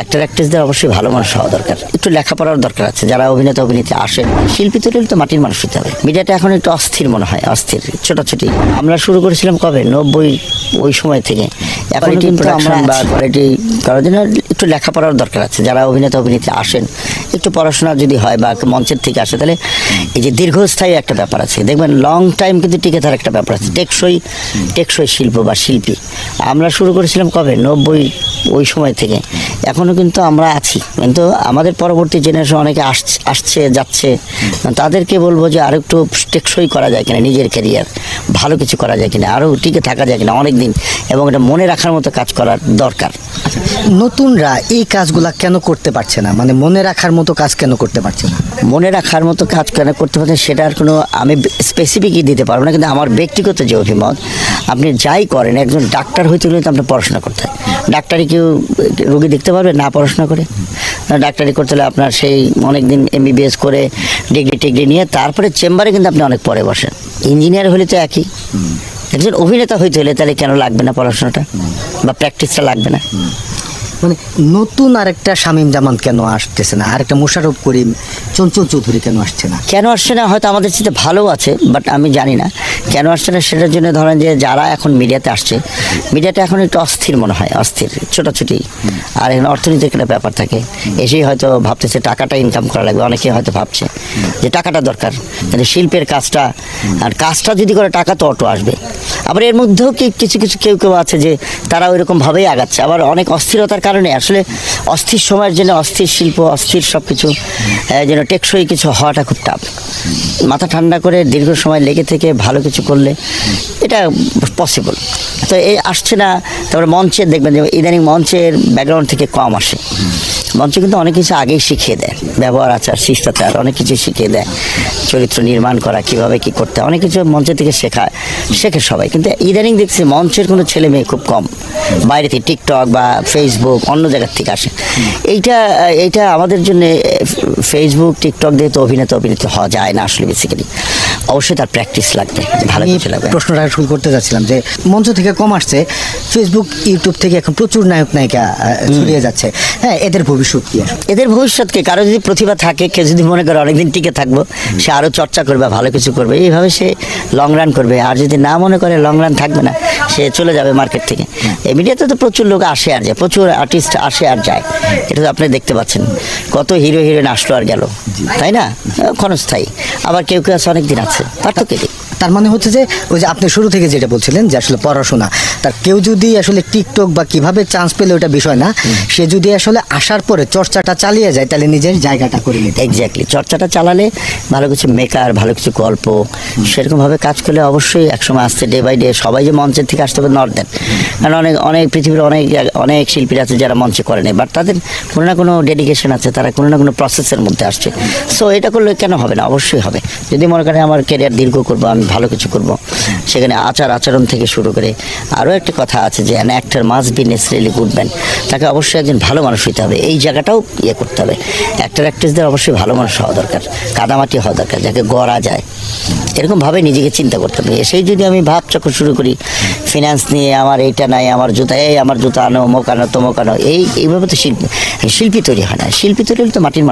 Actor অ্যাক্ট্রেসদের অবশ্যই ভালো মানুষ হওয়া দরকার। একটু লেখাপড়ার দরকার আছে যারা অভিনেতা অভিনেত্রী আসেন। শিল্পী তৈরি তো মাটির মানুষ হতে হবে। মিডিয়াটা এখন একটু অস্থির মনে হয় অস্থির ছোটাছুটি। আমরা শুরু করেছিলাম কবে? নব্বই ওই সময় থেকে। এখন কিন্তু আমরা বা কোয়ালিটি করার জন্য একটু লেখাপড়ার দরকার আছে। যারা অভিনেতা, অভিনেত্রী আসেন, একটু পড়াশোনা যদি হয় বা মঞ্চের থেকে আসে, তাহলে এই যে দীর্ঘস্থায়ী একটা ব্যাপার আছে। দেখবেন লং টাইম কিন্তু টিকে থাকার একটা ব্যাপার আছে। টেকসই টেকসই শিল্প বা শিল্পী। আমরা শুরু করেছিলাম কবে? নব্বই, ওই সময় থেকে। এখনও কিন্তু আমরা আছি। কিন্তু আমাদের পরবর্তী জেনারেশন অনেকে আসছে আসছে, যাচ্ছে। তাদেরকে বলব যে আরও একটু টেকসই করা যায় কিনা, নিজের ক্যারিয়ার ভালো কিছু করা যায় কিনা আরও টিকে থাকা যায় কিনা অনেক দিন এবং এটা মনে রাখার মতো কাজ করার দরকার। নতুনরা এই কাজগুলা কেন করতে পারছে না? মানে মনে রাখার মতো কাজ কেন করতে পারছে না? মনে রাখার মতো কাজ কেন করতে পারছেন সেটার কোনো আমি স্পেসিফিকই দিতে পারব না, কিন্তু আমার ব্যক্তিগত যে অভিমত, আপনি যাই করেন, একজন ডাক্তার হইতে গেলে তো আপনি পড়াশোনা করতে হয়। ডাক্তারি কেউ রোগী দেখতে পারবে? না পড়াশোনা করে। ডাক্তারি করতে হলে আপনার সেই অনেক দিন এমবিবিএস করে ডিগ্রি টিগ্রি নিয়ে, তারপরে চেম্বারে কিন্তু আপনি অনেক পরে বসেন। ইঞ্জিনিয়ার হলে তো একই। একজন অভিনেতা হইতে হলে তাহলে কেন লাগবে না পড়াশোনাটা? বা প্র্যাকটিসটা লাগবে না? মানে নতুন আরেকটা শামীম জামান কেন আসতেছে না? আরেকটা মোশারফ করিম চঞ্চল চৌধুরী কেন আসছে না? কেন আসছে না? হয়তো আমাদের সাথে ভালো আছে বাট আমি জানি না। কেন আসছে না সেটার জন্য ধরেন যে যারা এখন মিডিয়াতে আসছে, মিডিয়াটা এখন একটু অস্থির মনে হয়, অস্থির, ছোটাছুটি। আর এখানে অর্থনীতির একটা ব্যাপার থাকে। এসেই হয়তো ভাবতেছে টাকাটা ইনকাম করা লাগবে, অনেকে হয়তো ভাবছে যে টাকাটা দরকার। কিন্তু শিল্পের কাজটা, আর কাজটা যদি করে টাকা তো অটো আসবে। আবার এর মধ্যেও কি কিছু কিছু কেউ কেউ আছে যে তারা ওই রকমভাবেই আগাচ্ছে। আবার অনেক অস্থিরতার কারণে আসলে অস্থির সময়ের জন্য অস্থির শিল্প, অস্থির সব কিছু যেন টেকসই কিছু হওয়াটা খুব টাফ মাথা ঠান্ডা করে দীর্ঘ সময় লেগে থেকে ভালো কিছু করলে এটা পসিবল তো এই আসছে না, তারপরে মঞ্চের দেখবেন যে ইদানিং মঞ্চের ব্যাকগ্রাউন্ড থেকে কম আসে। মঞ্চে কিন্তু অনেক কিছু আগেই শিখিয়ে দেয়, ব্যবহার, আচার শিষ্টাচার অনেক কিছু শিখিয়ে দেয়। চরিত্র নির্মাণ করা, কীভাবে কি করতে অনেক কিছু মঞ্চে থেকে শেখায়, শেখে সবাই। কিন্তু ইদানিং দেখছি মঞ্চের কোনো ছেলে মেয়ে খুব কম। বাইরে থেকে টিকটক বা ফেসবুক অন্য জায়গার থেকে আসে। এইটা এইটা আমাদের জন্য ফেসবুক টিকটক দিয়ে তো অভিনেতা, অভিনেত্রী হওয়া যায় না আসলে বেসিক্যালি অবশ্যই তার প্র্যাকটিস লাগবে ভালো কিছু লাগবে। প্রশ্নটা শুরু করতে যাচ্ছিলাম যে মঞ্চ থেকে কম আসছে ফেসবুক ইউটিউব থেকে এখন প্রচুর নায়ক নায়িকা ছড়িয়ে যাচ্ছে। হ্যাঁ এদের ভবিষ্যৎ কি? এদের ভবিষ্যৎকে কারও যদি প্রতিভা থাকে কেউ যদি মনে করে অনেকদিন টিকে থাকব সে আরও চর্চা করবে ভালো কিছু করবে এইভাবে সে লং রান করবে। আর যদি না মনে করে লং রান থাকবে না সে চলে যাবে মার্কেট থেকে। এই মিডিয়াতে তো প্রচুর লোক আসে আর যায় প্রচুর আর্টিস্ট আসে আর যায়। এটা তো আপনি দেখতে পাচ্ছেন। কত হিরো হিরোইন আসলো আর গেল। তাই না? ক্ষণস্থায়ী আবার কেউ কেউ আছে অনেক দিন আছে পার্থক্য কি তার মানে হচ্ছে যে ওই যে আপনি শুরু থেকে যেটা বলছিলেন যে আসলে পড়াশোনা তার কেউ যদি আসলে টিকটক বা কীভাবে চান্স পেলে ওটা বিষয় না সে যদি আসলে আসার পরে চর্চাটা চালিয়ে যায় তাহলে নিজের জায়গাটা করে নিতে। এক্স্যাক্টলি চর্চাটা চালালে ভালো কিছু মেকার ভালো কিছু গল্প সেরকমভাবে কাজ করলে অবশ্যই একসময় আসছে ডে বাই ডে সবাই যে মঞ্চের থেকে আসতে হবে নর্থ দেন কারণ অনেক অনেক পৃথিবীর অনেক অনেক শিল্পীরা আছে যারা মঞ্চে করে নেই বাট তাদের কোনো না কোনো ডেডিকেশন আছে তারা কোনো না কোনো প্রসেসের মধ্যে আসছে। সো এটা করলে কেন হবে না? অবশ্যই হবে। যদি মনে করেন আমার ক্যারিয়ার দীর্ঘ করব আমি ভালো কিছু করব। সেখানে আচার আচরণ থেকে শুরু করে আরও একটা কথা আছে যে an actor must be necessarily good man তাকে অবশ্যই একজন ভালো মানুষ হইতে হবে। এই জায়গাটাও ইয়ে করতে হবে। অ্যাক্টর অ্যাক্ট্রেসদের অবশ্যই ভালো মানুষ হওয়া দরকার, কাদামাটি হওয়া দরকার, যাকে গড়া যায়। এরকমভাবে নিজেকে চিন্তা করতে হবে। এসেই যদি আমি ভাব চক্র শুরু করি ফিনান্স নিয়ে আমার এইটা নাই, আমার জুতা, এই আমার জুতা আনো মোক আনো তমক আনো, এই, এইভাবে তো শিল্পী শিল্পী তৈরি হয় না। শিল্পী তৈরি হলে তো মাটির